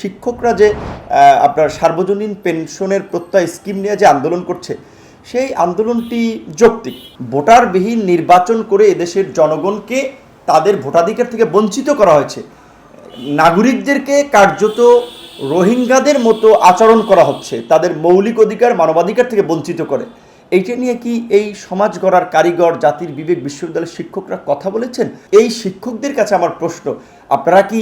শিক্ষকরা যে আপনার সার্বজনীন পেনশনের প্রত্যয় স্কিম নিয়ে যে আন্দোলন করছে, সেই আন্দোলনটি যৌক্তিক। ভোটারবিহীন নির্বাচন করে এদেশের জনগণকে তাদের ভোটাধিকার থেকে বঞ্চিত করা হয়েছে। নাগরিকদেরকে কার্যত রোহিঙ্গাদের মতো আচরণ করা হচ্ছে, তাদের মৌলিক অধিকার, মানবাধিকার থেকে বঞ্চিত করে। এইটা নিয়ে কি এই সমাজ গড়ার কারিগর, জাতির বিবেক, বিশ্ববিদ্যালয়ের শিক্ষকরা কথা বলেছেন? এই শিক্ষকদের কাছে আমার প্রশ্ন, আপনারা কি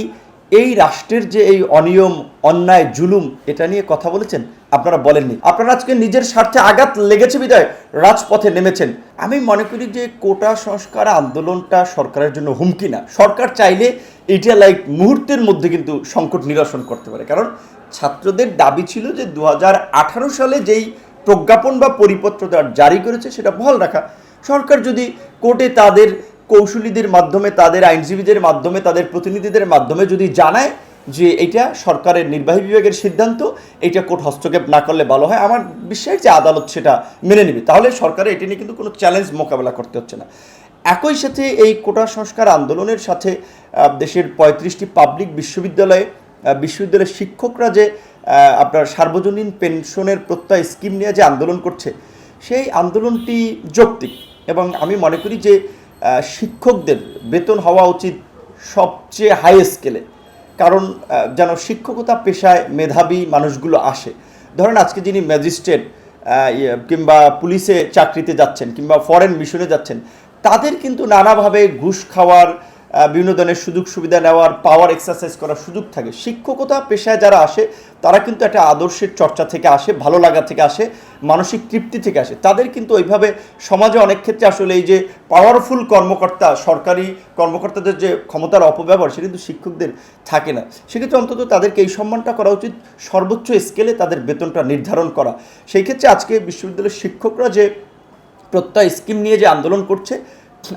এই রাষ্ট্রের যে এই অনিয়ম, অন্যায়, জুলুম, এটা নিয়ে কথা বলেছেন, আপনারা বলেননি। আপনারা আজকে নিজের স্বার্থে আঘাত লেগেছে বিদায়, রাজপথে নেমেছেন। আমি মনে করি যে কোটা সংস্কার আন্দোলনটা সরকারের জন্য হুমকি না। সরকার চাইলে এটা লাইক মুহূর্তের মধ্যে কিন্তু সংকট নিরসন করতে পারে। কারণ ছাত্রদের দাবি ছিল যে দু হাজার আঠারো সালে যেই প্রজ্ঞাপন বা পরিপত্র তার জারি করেছে, সেটা বহাল রাখা। সরকার যদি কোর্টে তাদের কৌশলীদের মাধ্যমে, তাদের আইনজীবীদের মাধ্যমে, তাদের প্রতিনিধিদের মাধ্যমে যদি জানায় যে এটা সরকারের নির্বাহী বিভাগের সিদ্ধান্ত, এটা কোর্ট হস্তক্ষেপ না করলে ভালো হয়, আমার বিশ্বাস যে আদালত সেটা মেনে নেবে। তাহলে সরকারের এটি নিয়ে কিন্তু কোনো চ্যালেঞ্জ মোকাবেলা করতে হচ্ছে না। একই সাথে এই কোটা সংস্কার আন্দোলনের সাথে দেশের পঁয়ত্রিশটি পাবলিক বিশ্ববিদ্যালয়ে বিশ্ববিদ্যালয়ের শিক্ষকরা যে আপনার সার্বজনীন পেনশনের প্রত্যয় স্কিম নিয়ে যে আন্দোলন করছে, সেই আন্দোলনটি যৌক্তিক। এবং আমি মনে করি যে শিক্ষকদের বেতন হওয়া উচিত সবচেয়ে হাই স্কেলে কারণ যেন শিক্ষকতা পেশায় মেধাবী মানুষগুলো আসে। ধরেন আজকে যিনি ম্যাজিস্ট্রেট ইয়ে, কিংবা পুলিশে চাকরিতে যাচ্ছেন কিংবা ফরেন মিশনে যাচ্ছেন তাদের কিন্তু নানাভাবে ঘুষ খাওয়ার বিভিন্ন ধরনের সুযোগ সুবিধা নেওয়ার পাওয়ার এক্সারসাইজ করার সুযোগ থাকে। শিক্ষকতা পেশায় যারা আসে, তারা কিন্তু একটা আদর্শের চর্চা থেকে আসে, ভালো লাগা থেকে আসে, মানসিক তৃপ্তি থেকে আসে। তাদের কিন্তু ওইভাবে সমাজে অনেক ক্ষেত্রে আসলে এই যে পাওয়ারফুল কর্মকর্তা, সরকারি কর্মকর্তাদের যে ক্ষমতার অপব্যবহার সেটা কিন্তু শিক্ষকদের থাকে না। সেক্ষেত্রে অন্তত তাদেরকে এই সম্মানটা করা উচিত, সর্বোচ্চ স্কেলে তাদের বেতনটা নির্ধারণ করা। সেই ক্ষেত্রে আজকে বিশ্ববিদ্যালয়ের শিক্ষকরা যে প্রত্যয় স্কিম নিয়ে যে আন্দোলন করছে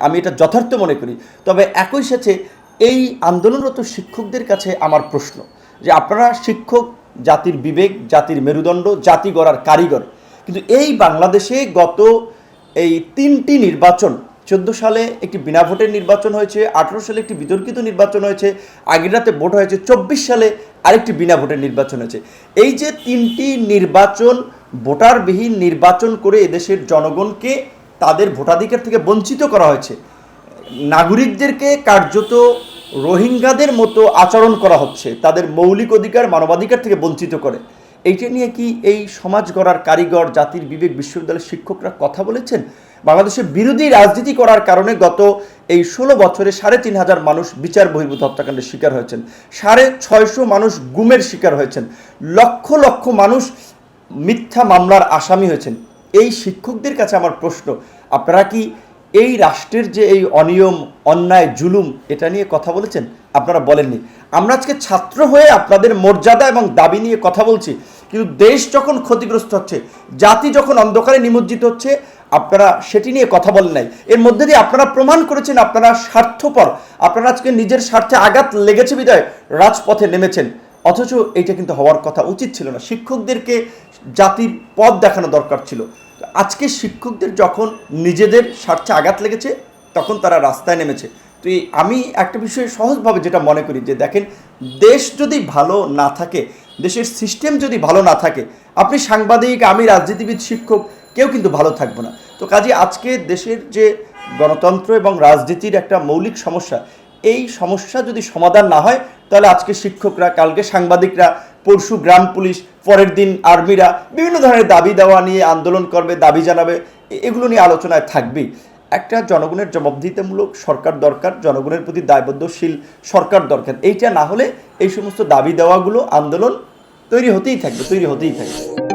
আমি এটা যথার্থ মনে করি। তবে একই সাথে এই আন্দোলনরত শিক্ষকদের কাছে আমার প্রশ্ন যে আপনারা শিক্ষক, জাতির বিবেক, জাতির মেরুদণ্ড, জাতি গড়ার কারিগর, কিন্তু এই বাংলাদেশে গত এই তিনটি নির্বাচন, চোদ্দ সালে একটি বিনা ভোটের নির্বাচন হয়েছে, আঠেরো সালে একটি বিতর্কিত নির্বাচন হয়েছে, আগের রাতে ভোট হয়েছে, চব্বিশ সালে আরেকটি বিনা ভোটের নির্বাচন হয়েছে। এই যে তিনটি নির্বাচন, ভোটারবিহীন নির্বাচন করে এদেশের জনগণকে তাদের ভোটাধিকার থেকে বঞ্চিত করা হয়েছে। নাগরিকদেরকে কার্যত রোহিঙ্গাদের মতো আচরণ করা হচ্ছে। তাদের মৌলিক অধিকার, মানবাধিকার থেকে বঞ্চিত করে। এইটা নিয়ে কি এই সমাজ গড়ার কারিগর, জাতির বিবেক, বিশ্ববিদ্যালয়ের শিক্ষকরা কথা বলেছেন? বাংলাদেশে বিরোধী রাজনীতি করার কারণে গত এই ষোলো বছরে সাড়ে তিন হাজার মানুষ বিচার বহির্ভূত হত্যাকাণ্ডের শিকার হয়েছেন। সাড়ে ছয়শো মানুষ গুমের শিকার হয়েছেন। লক্ষ লক্ষ মানুষ মিথ্যা মামলার আসামি হয়েছেন। এই শিক্ষকদের কাছে আমার প্রশ্ন, আপনারা কি এই রাষ্ট্রের যে এই অনিয়ম, অন্যায়, জুলুম, এটা নিয়ে কথা বলেছেন? আপনারা বলেননি। আমরা আজকে ছাত্র হয়ে আপনাদের মর্যাদা এবং দাবি নিয়ে কথা বলছি, কিন্তু দেশ যখন ক্ষতিগ্রস্ত হচ্ছে, জাতি যখন অন্ধকারে নিমজ্জিত হচ্ছে, আপনারা সেটি নিয়ে কথা বলেন নাই। এর মধ্যে দিয়ে আপনারা প্রমাণ করেছেন, আপনারা স্বার্থপর। আপনারা আজকে নিজের স্বার্থে আঘাত লেগেছে বিদায় রাজপথে নেমেছেন। অথচ এটা কিন্তু হওয়ার কথা উচিত ছিল না। শিক্ষকদেরকে জাতির পথ দেখানো দরকার ছিল। আজকে শিক্ষকদের যখন নিজেদের স্বার্থে আঘাত লেগেছে, তখন তারা রাস্তায় নেমেছে। তো আমি একটা বিষয়ে সহজভাবে যেটা মনে করি যে, দেখেন, দেশ যদি ভালো না থাকে, দেশের সিস্টেম যদি ভালো না থাকে, আপনি সাংবাদিক, আমি রাজনীতিবিদ, শিক্ষক, কেউ কিন্তু ভালো থাকব না। তো কাজে আজকে দেশের যে গণতন্ত্র এবং রাজনীতির একটা মৌলিক সমস্যা এই সমস্যা যদি সমাধান না হয়, তাহলে আজকে শিক্ষকরা, কালকে সাংবাদিকরা, পরশু গ্রাম পুলিশ, পরের দিন আর্মিরা বিভিন্ন ধরনের দাবি দেওয়া নিয়ে আন্দোলন করবে, দাবি জানাবে এগুলো নিয়ে আলোচনায় থাকবেই। একটা জনগণের জবাবদিহিতামূলক সরকার দরকার, জনগণের প্রতি দায়বদ্ধশীল সরকার দরকার। এইটা না হলে এই সমস্ত দাবি দেওয়াগুলো আন্দোলন তৈরি হতেই থাকবে, তৈরি হতেই থাকবে।